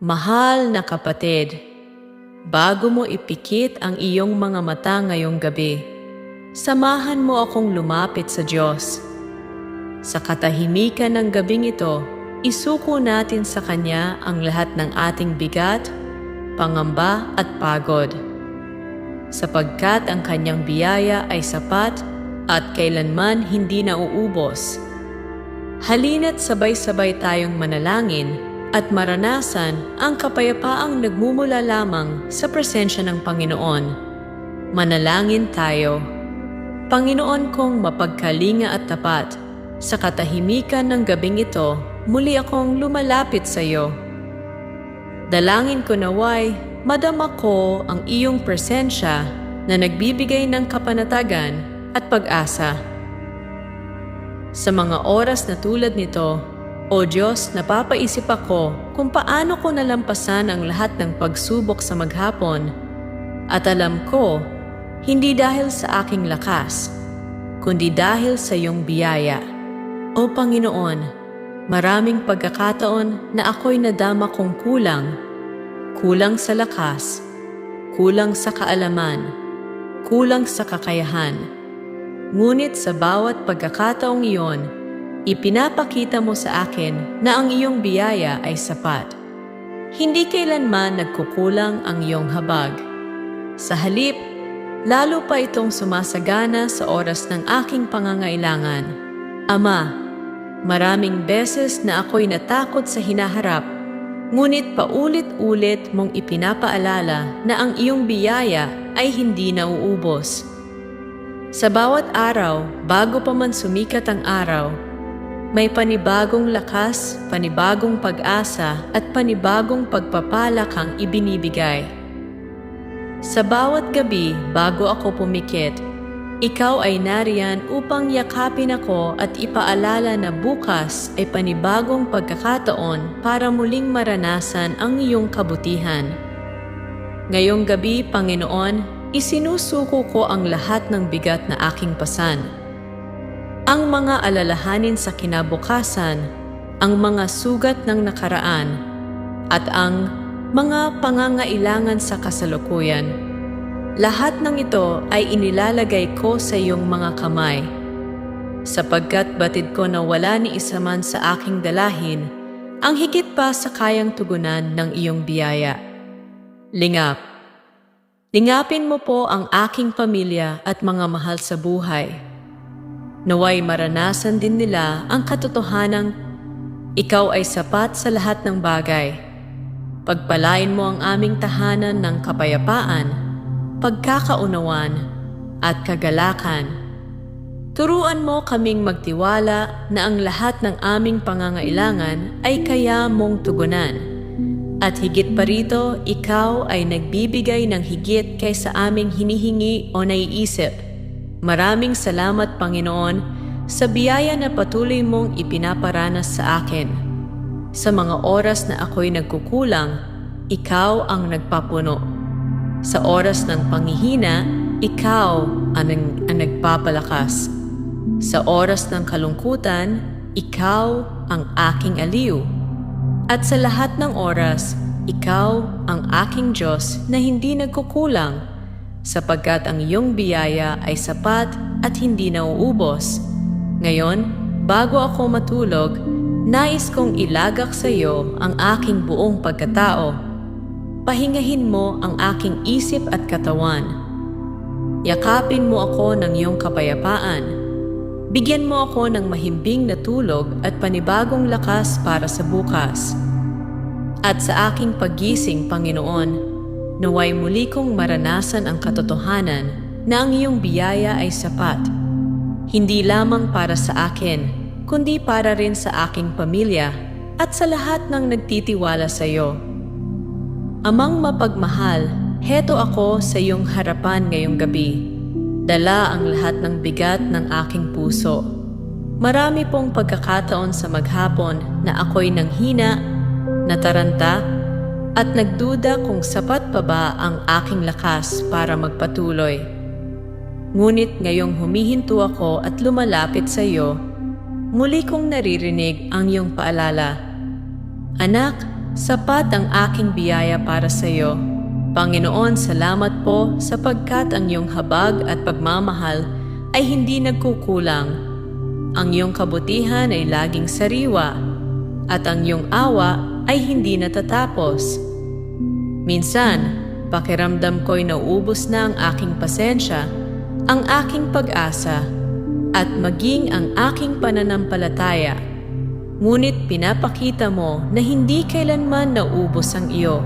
Mahal na kapatid, bago mo ipikit ang iyong mga mata ngayong gabi, samahan mo akong lumapit sa Diyos. Sa katahimikan ng gabing ito, isuko natin sa Kanya ang lahat ng ating bigat, pangamba at pagod. Sapagkat ang Kanyang biyaya ay sapat at kailanman hindi nauubos. Halina't sabay-sabay tayong manalangin at maranasan ang kapayapaang nagmumula lamang sa presensya ng Panginoon. Manalangin tayo. Panginoon kong mapagkalinga at tapat, sa katahimikan ng gabing ito, muli akong lumalapit sa iyo. Dalangin ko naway, madama ko ang iyong presensya na nagbibigay ng kapanatagan at pag-asa. Sa mga oras na tulad nito, o Diyos, napapaisip ako kung paano ko nalampasan ang lahat ng pagsubok sa maghapon. At alam ko, hindi dahil sa aking lakas, kundi dahil sa iyong biyaya. O Panginoon, maraming pagkakataon na ako'y nadama kong kulang. Kulang sa lakas, kulang sa kaalaman, kulang sa kakayahan. Ngunit sa bawat pagkakataong iyon, Ipinapakita mo sa akin na ang iyong biyaya ay sapat. Hindi kailanman nagkukulang ang iyong habag. Sa halip, lalo pa itong sumasagana sa oras ng aking pangangailangan. Ama, maraming beses na ako'y natakot sa hinaharap, ngunit paulit-ulit mong ipinapaalala na ang iyong biyaya ay hindi nauubos. Sa bawat araw, bago pa man sumikat ang araw, may panibagong lakas, panibagong pag-asa at panibagong pagpapala kang ibinibigay. Sa bawat gabi bago ako pumikit, ikaw ay nariyan upang yakapin ako at ipaalala na bukas ay panibagong pagkakataon para muling maranasan ang iyong kabutihan. Ngayong gabi, Panginoon, isinusuko ko ang lahat ng bigat na aking pasan ang mga alalahanin sa kinabukasan, ang mga sugat ng nakaraan, at ang mga pangangailangan sa kasalukuyan. Lahat ng ito ay inilalagay ko sa iyong mga kamay. Sapagkat batid ko na wala ni isa man sa aking dalahin, ang higit pa sa kayang tugunan ng iyong biyaya. Lingap. Lingapin mo po ang aking pamilya at mga mahal sa buhay Naway maranasan din nila ang katotohanang ikaw ay sapat sa lahat ng bagay. Pagpalain mo ang aming tahanan ng kapayapaan, pagkakaunawan, at kagalakan. Turuan mo kaming magtiwala na ang lahat ng aming pangangailangan ay kaya mong tugunan. At higit pa rito, ikaw ay nagbibigay ng higit kaysa aming hinihingi o naiisip – Maraming salamat Panginoon sa biyaya na patuloy mong ipinaparanas sa akin. Sa mga oras na ako'y nagkukulang, ikaw ang nagpapuno. Sa oras ng panghihina, ikaw ang, ang nagpapalakas. Sa oras ng kalungkutan, ikaw ang aking aliw. At sa lahat ng oras, ikaw ang aking Diyos na hindi nagkukulang sapagkat ang iyong biyaya ay sapat at hindi nauubos. Ngayon, bago ako matulog, nais kong ilagak sa iyo ang aking buong pagkatao. Pahingahin mo ang aking isip at katawan. Yakapin mo ako ng iyong kapayapaan. Bigyan mo ako ng mahimbing na tulog at panibagong lakas para sa bukas. At sa aking paggising, Panginoon, Naway muli kong maranasan ang katotohanan na ang iyong biyaya ay sapat. Hindi lamang para sa akin, kundi para rin sa aking pamilya at sa lahat ng nagtitiwala sa iyo. Amang mapagmahal, heto ako sa iyong harapan ngayong gabi. Dala ang lahat ng bigat ng aking puso. Marami pong pagkakataon sa maghapon na ako'y nanghina, nataranta, at nagduda kung sapat pa ba ang aking lakas para magpatuloy. Ngunit ngayong humihinto ako at lumalapit sa iyo, muli kong naririnig ang iyong paalala. Anak, sapat ang aking biyaya para sa iyo. Panginoon, salamat po sapagkat ang iyong habag at pagmamahal ay hindi nagkukulang. Ang iyong kabutihan ay laging sariwa at ang iyong awa ay hindi natatapos. Minsan, pakiramdam ko'y nauubos na ang aking pasensya, ang aking pag-asa, at maging ang aking pananampalataya. Ngunit pinapakita mo na hindi kailanman naubos ang iyo.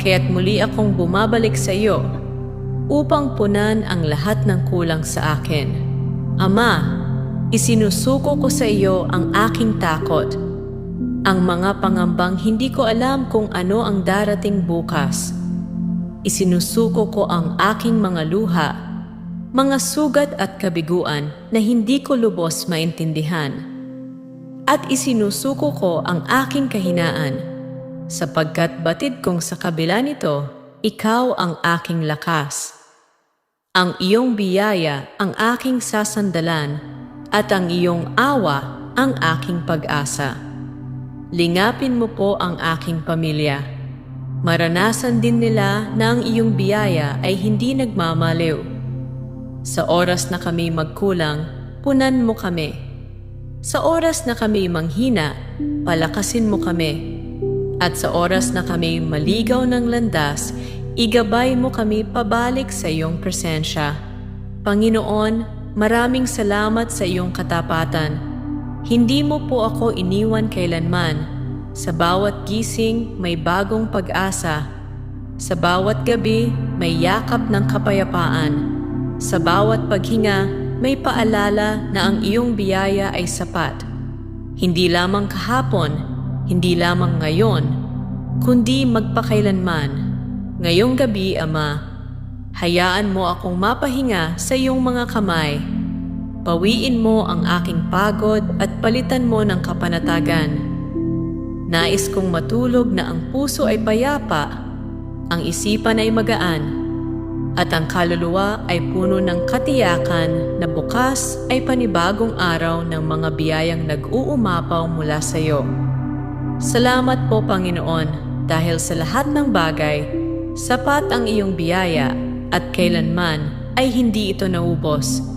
Kaya't muli akong bumabalik sa iyo upang punan ang lahat ng kulang sa akin. Ama, isinusuko ko sa iyo ang aking takot, ang mga pangambang hindi ko alam kung ano ang darating bukas. Isinusuko ko ang aking mga luha, mga sugat at kabiguan na hindi ko lubos maintindihan. At isinusuko ko ang aking kahinaan, sapagkat batid kong sa kabila nito, ikaw ang aking lakas. Ang iyong biyaya ang aking sasandalan, at ang iyong awa ang aking pag-asa. Lingapin mo po ang aking pamilya. Maranasan din nila na ang iyong biyaya ay hindi nagmamaliw. Sa oras na kami magkulang, punan mo kami. Sa oras na kami manghina, palakasin mo kami. At sa oras na kami maligaw ng landas, igabay mo kami pabalik sa iyong presensya. Panginoon, maraming salamat sa iyong katapatan. Hindi mo po ako iniwan kailanman. Sa bawat gising, may bagong pag-asa. Sa bawat gabi, may yakap ng kapayapaan. Sa bawat paghinga, may paalala na ang iyong biyaya ay sapat. Hindi lamang kahapon, hindi lamang ngayon, kundi magpakailanman. Ngayong gabi, Ama, hayaan mo akong mapahinga sa iyong mga kamay. Pawiin mo ang aking pagod at palitan mo ng kapanatagan. Nais kong matulog na ang puso ay payapa, ang isipan ay magaan, at ang kaluluwa ay puno ng katiyakan na bukas ay panibagong araw ng mga biyayang nag-uumapaw mula sa iyo. Salamat po Panginoon dahil sa lahat ng bagay, sapat ang iyong biyaya at kailanman ay hindi ito naubos.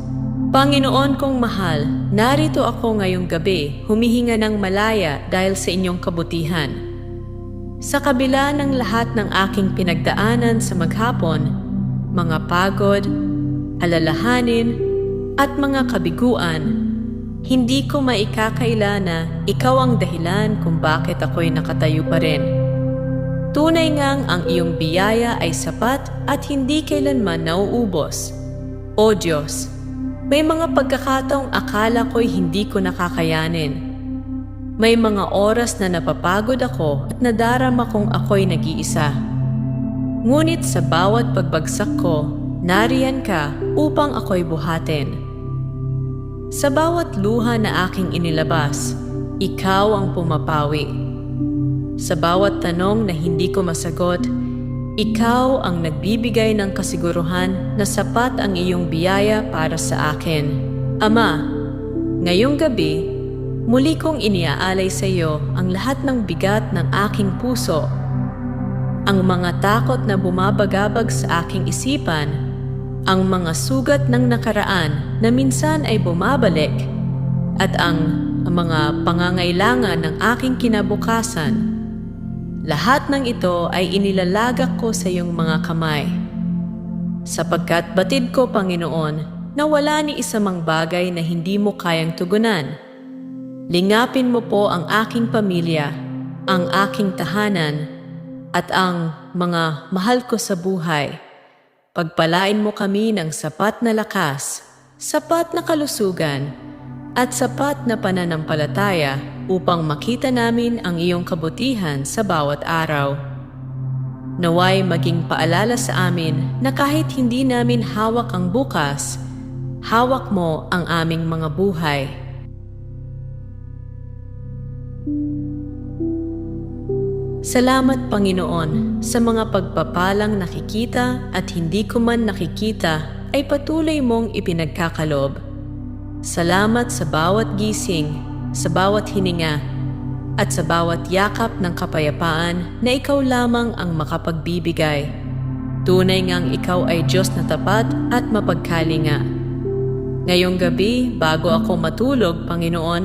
Panginoon kong mahal, narito ako ngayong gabi humihinga ng malaya dahil sa inyong kabutihan. Sa kabila ng lahat ng aking pinagdaanan sa maghapon, mga pagod, alalahanin, at mga kabiguan, hindi ko maikakaila na ikaw ang dahilan kung bakit ako'y nakatayo pa rin. Tunay ngang ang iyong biyaya ay sapat at hindi kailanman nauubos. O Diyos, may mga pagkakataong akala ko'y hindi ko nakakayanin. May mga oras na napapagod ako at nadarama kong ako'y nag-iisa. Ngunit sa bawat pagbagsak ko, nariyan ka upang ako'y buhatin. Sa bawat luha na aking inilabas, ikaw ang pumapawi. Sa bawat tanong na hindi ko masagot, ikaw ang nagbibigay ng kasiguruhan na sapat ang iyong biyaya para sa akin. Ama, ngayong gabi, muli kong iniaalay sa iyo ang lahat ng bigat ng aking puso ang mga takot na bumabagabag sa aking isipan, ang mga sugat ng nakaraan na minsan ay bumabalik, at ang, mga pangangailangan ng aking kinabukasan. Lahat ng ito ay inilalagak ko sa iyong mga kamay. Sapagkat batid ko, Panginoon, na wala ni isa mang bagay na hindi mo kayang tugunan. Lingapin mo po ang aking pamilya, ang aking tahanan, at ang mga mahal ko sa buhay. Pagpalain mo kami ng sapat na lakas, sapat na kalusugan, at sapat na pananampalataya upang makita namin ang iyong kabutihan sa bawat araw. Naway maging paalala sa amin na kahit hindi namin hawak ang bukas, hawak mo ang aming mga buhay. Salamat Panginoon sa mga pagpapalang nakikita at hindi ko man nakikita ay patuloy mong ipinagkakalob. Salamat sa bawat gising, sa bawat hininga, at sa bawat yakap ng kapayapaan na ikaw lamang ang makapagbibigay. Tunay ngang ikaw ay Diyos na tapat at mapagkalinga. Ngayong gabi, bago ako matulog, Panginoon,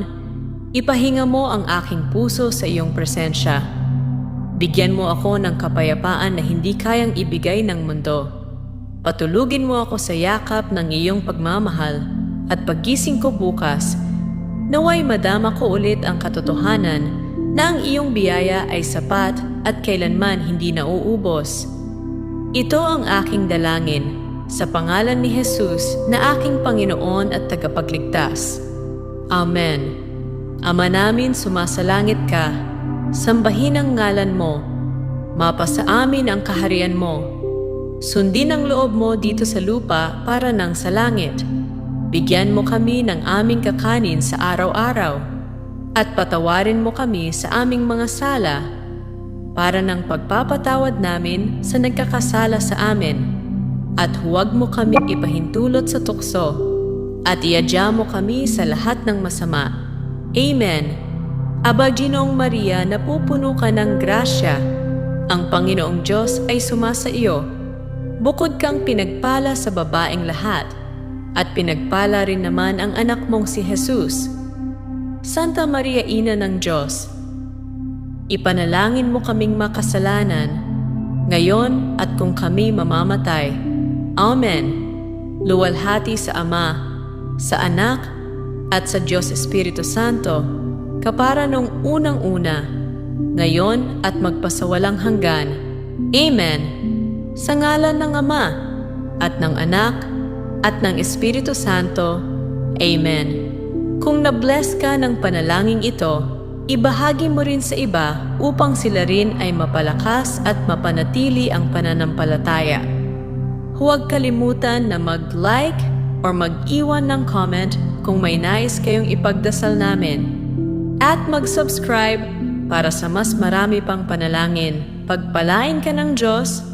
ipahinga mo ang aking puso sa iyong presensya. Bigyan mo ako ng kapayapaan na hindi kayang ibigay ng mundo. Patulugin mo ako sa yakap ng iyong pagmamahal at paggising ko bukas, naway madama ko ulit ang katotohanan na ang iyong biyaya ay sapat at kailanman hindi nauubos. Ito ang aking dalangin sa pangalan ni Jesus na aking Panginoon at tagapagligtas. Amen. Ama namin sumasalangit ka, sambahin ang ngalan mo, mapasa amin ang kaharian mo. Sundin ang loob mo dito sa lupa para nang sa langit. Bigyan mo kami ng aming kakanin sa araw-araw at patawarin mo kami sa aming mga sala para ng pagpapatawad namin sa nagkakasala sa amin at huwag mo kami ipahintulot sa tukso at iadya mo kami sa lahat ng masama. Amen. Aba Ginoong Maria, napupuno ka ng grasya. Ang Panginoong Diyos ay sumasa iyo. Bukod kang pinagpala sa babaeng lahat, at pinagpala rin naman ang anak mong si Jesus. Santa Maria Ina ng Diyos, ipanalangin mo kaming makasalanan, ngayon at kung kami mamamatay. Amen. Luwalhati sa Ama, sa Anak, at sa Diyos Espiritu Santo, kapara nung unang-una, ngayon at magpasawalang hanggan. Amen. Sa ngalan ng Ama, at ng Anak, at ng Espiritu Santo. Amen. Kung nabless ka ng panalangin ito, ibahagi mo rin sa iba upang sila rin ay mapalakas at mapanatili ang pananampalataya. Huwag kalimutan na mag-like or mag-iwan ng comment kung may nais kayong ipagdasal namin. At mag-subscribe para sa mas marami pang panalangin. Pagpalain ka ng Diyos